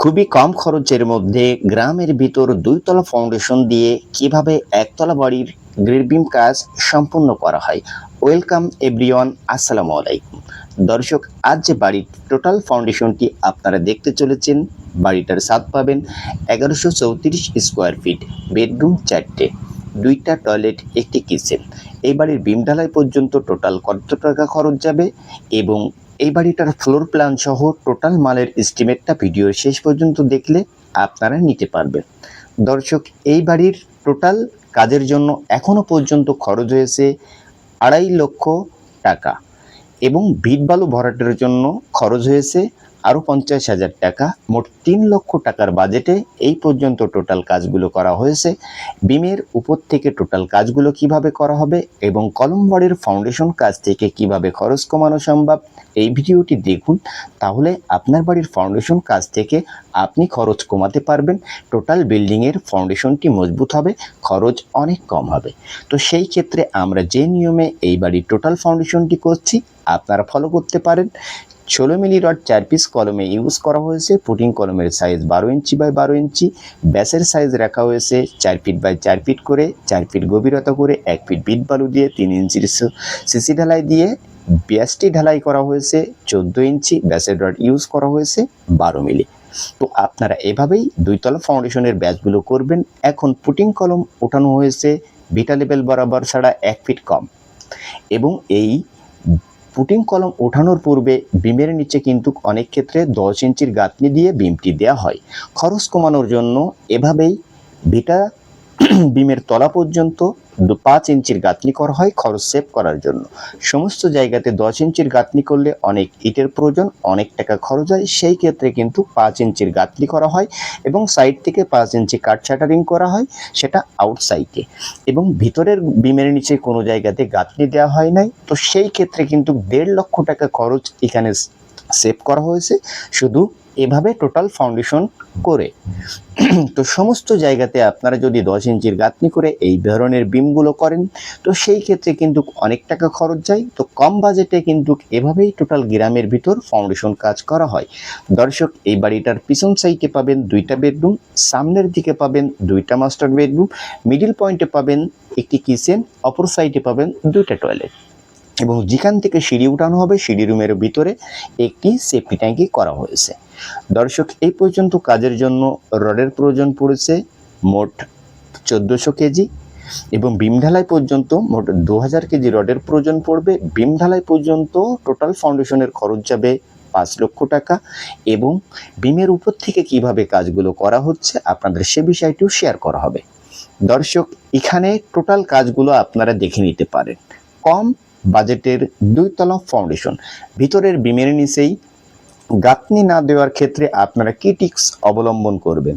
খুবই কম খরচের মধ্যে গ্রামের ভিতর দুইতলা ফাউন্ডেশন দিয়ে কীভাবে একতলা বাড়ির গ্রিড বিম কাজ সম্পূর্ণ করা হয়। ওয়েলকাম এভরিওয়ান আসসালামু আলাইকুম। দর্শক, আজ যে বাড়ির টোটাল ফাউন্ডেশনটি আপনারা দেখতে চলেছেন, বাড়িটার স্বাদ পাবেন এগারোশো চৌত্রিশ স্কোয়ার ফিট বেডরুম চারটে, দুইটা টয়লেট একটি কিচেন এই বাড়ির বিম ঢালাই পর্যন্ত টোটাল কত টাকা খরচ যাবে এবং এই বাড়িটার ফ্লোর প্ল্যান সহ টোটাল মালের এস্টিমেটটা ভিডিওর শেষ পর্যন্ত দেখলে আপনারা নিতে পারবেন। দর্শক, এই বাড়ির টোটাল কাজের জন্য এখনও পর্যন্ত খরচ হয়েছে আড়াই লক্ষ টাকা এবং ভিট বালু ভরাটের জন্য খরচ হয়েছে আরও পঞ্চাশ হাজার টাকা, মোট তিন লক্ষ টাকার বাজেটে এই পর্যন্ত টোটাল কাজগুলো করা হয়েছে। বিমের উপর থেকে টোটাল কাজগুলো কীভাবে করা হবে এবং কলম বাড়ির ফাউন্ডেশন কাজ থেকে কীভাবে খরচ কমানো সম্ভব, এই ভিডিওটি দেখুন। তাহলে আপনার বাড়ির ফাউন্ডেশন কাজ থেকে আপনি খরচ কমাতে পারবেন। টোটাল বিল্ডিংয়ের ফাউন্ডেশনটি মজবুত হবে, খরচ অনেক কম হবে। তো সেই ক্ষেত্রে আমরা যে নিয়মে এই বাড়ির টোটাল ফাউন্ডেশনটি করছি, আপনারা ফলো করতে পারেন। ষোলো মিলি রড চার পিস কলমে ইউজ করা হয়েছে। পুটিং কলমের সাইজ বারো ইঞ্চি বাই বারো ইঞ্চি। ব্যাসের সাইজ রাখা হয়েছে চার ফিট বাই চার ফিট করে। চার ফিট গভীরতা করে, এক ফিট বিট বালু দিয়ে, তিন ইঞ্চির সিসি ঢালাই দিয়ে ব্যাসটি ঢালাই করা হয়েছে। চোদ্দ ইঞ্চি ব্যাসের রড ইউজ করা হয়েছে বারো মিলি। তো আপনারা এভাবেই দুইতলা ফাউন্ডেশনের ব্যাচগুলো করবেন। এখন পুটিং কলম ওঠানো হয়েছে। বিটা লেভেল বরাবর ছাড়া এক ফিট কম। এবং এই পুটিং কলম ওঠানোর পূর্বে বিমের নিচে কিন্তু অনেক ক্ষেত্রে দশ ইঞ্চির গাঁথনি দিয়ে বিমটি দেওয়া হয়। খরচ কমানোর জন্য এভাবেই ভিটা বিমের তলা পর্যন্ত পাঁচ ইঞ্চির গাঁথনি করা হয় খরচ সেভ করার জন্য। সমস্ত জায়গাতে দশ ইঞ্চির গাঁথনি করলে অনেক ইটের প্রয়োজন, অনেক টাকা খরচ হয়, সেই ক্ষেত্রে কিন্তু পাঁচ ইঞ্চির গাঁথনি করা হয় এবং সাইড থেকে পাঁচ ইঞ্চি কাট শাটারিং করা হয়, সেটা আউটসাইডে এবং ভিতরের বিমের নিচে কোনো জায়গাতে গাঁথনি দেওয়া হয় নাই, তো সেই ক্ষেত্রে কিন্তু দেড় লক্ষ টাকা খরচ এখানে সেভ করা হয়েছে। শুধু এভাবে টোটাল ফাউন্ডেশন করে। তো সমস্ত জায়গাতে আপনারা যদি দশ ইঞ্চির গাঁথনি করে এই ধরনের বিমগুলো করেন, তো সেই ক্ষেত্রে কিন্তু অনেক টাকা খরচ যায়। তো কম বাজেটে কিন্তু এভাবেই টোটাল গ্রামের ভিতর ফাউন্ডেশন কাজ করা হয়। দর্শক, এই বাড়িটার পিছন সাইডে পাবেন দুইটা বেডরুম সামনের দিকে পাবেন দুইটা মাস্টার বেডরুম মিডিল পয়েন্টে পাবেন একটি কিচেন অপর সাইডে পাবেন দুইটা টয়লেট এবং যেখান থেকে সিঁড়ি উঠানো হবে সিঁড়ি রুমের ভিতরে একটি সেফটি ট্যাঙ্কি করা হয়েছে। দর্শক, এই পর্যন্ত কাজের জন্য রডের প্রয়োজন পড়েছে মোট চোদ্দোশো কেজি এবং বিম ঢালাই পর্যন্ত মোট দু হাজার কেজি রডের প্রয়োজন পড়বে। বিম ঢালাই পর্যন্ত টোটাল ফাউন্ডেশনের খরচ যাবে পাঁচ লক্ষ টাকা এবং বিমের উপর থেকে কীভাবে কাজগুলো করা হচ্ছে আপনাদের সে বিষয়টিও শেয়ার করা হবে। দর্শক, এখানে টোটাল কাজগুলো আপনারা দেখে নিতে পারেন। কম বাজেটের দুইতলা ফাউন্ডেশন ভিতরের বিমের নিচেই গাঁথনি না দেওয়ার ক্ষেত্রে আপনারা কি টিক্স অবলম্বন করবেন?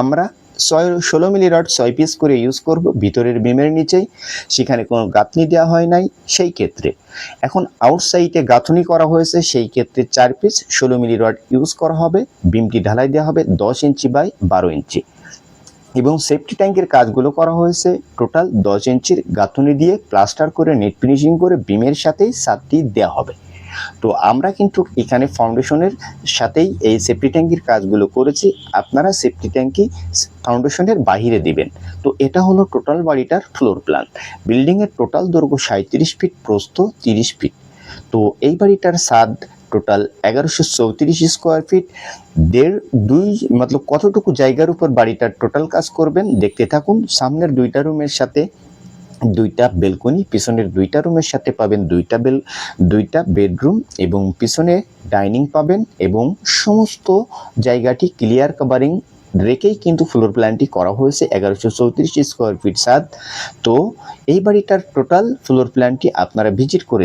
আমরা ছয়, ষোলো মিলি রড ছয় পিস করে ইউজ করব ভিতরের বিমের নিচেই। সেখানে কোনো গাঁথনি দেওয়া হয় নাই সেই ক্ষেত্রে। এখন আউটসাইডে গাঁথনি করা হয়েছে সেই ক্ষেত্রে চার পিস ষোলো মিলি রড ইউজ করা হবে। বিমটি ঢালাই দেওয়া হবে দশ ইঞ্চি বাই বারো ইঞ্চি। এবং সেফটি ট্যাঙ্কের কাজগুলো করা হয়েছে। টোটাল দশ ইঞ্চির গাঁথনি দিয়ে প্লাস্টার করে নেট ফিনিশিং করে বিমের সাথেই সাতটি দেওয়া হবে। তো আমরা কিন্তু এখানে ফাউন্ডেশনের সাথেই এই সেফটি ট্যাঙ্কির কাজগুলো করেছি। আপনারা সেফটি ট্যাঙ্কি ফাউন্ডেশনের বাহিরে দিবেন। তো এটা হলো টোটাল বাড়িটার ফ্লোর প্ল্যান বিল্ডিংয়ের টোটাল দৈর্ঘ্য সাঁত্রিশ ফিট প্রস্থ তিরিশ ফিট তো এই বাড়িটার স্বাদ টোটাল এগারোশো চৌত্রিশ স্কোয়ার ফিট দেড় দুই, মতলব কতটুকু জায়গার উপর বাড়িটার টোটাল কাজ করবেন, দেখতে থাকুন। সামনের দুইটা রুমের সাথে দুইটা বেলকনি পিছনের দুইটা রুমের সাথে পাবেন দুইটা বেল দুইটা বেডরুম এবং পিছনে ডাইনিং পাবেন এবং সমস্ত জায়গাটি ক্লিয়ার কভারিং রেখেই কিন্তু ফ্লোর প্ল্যানটি করা হয়েছে এগারোশো চৌত্রিশ স্কোয়ার ফিট সাত তো এই বাড়িটার টোটাল ফ্লোর প্ল্যানটি আপনারা ভিজিট করে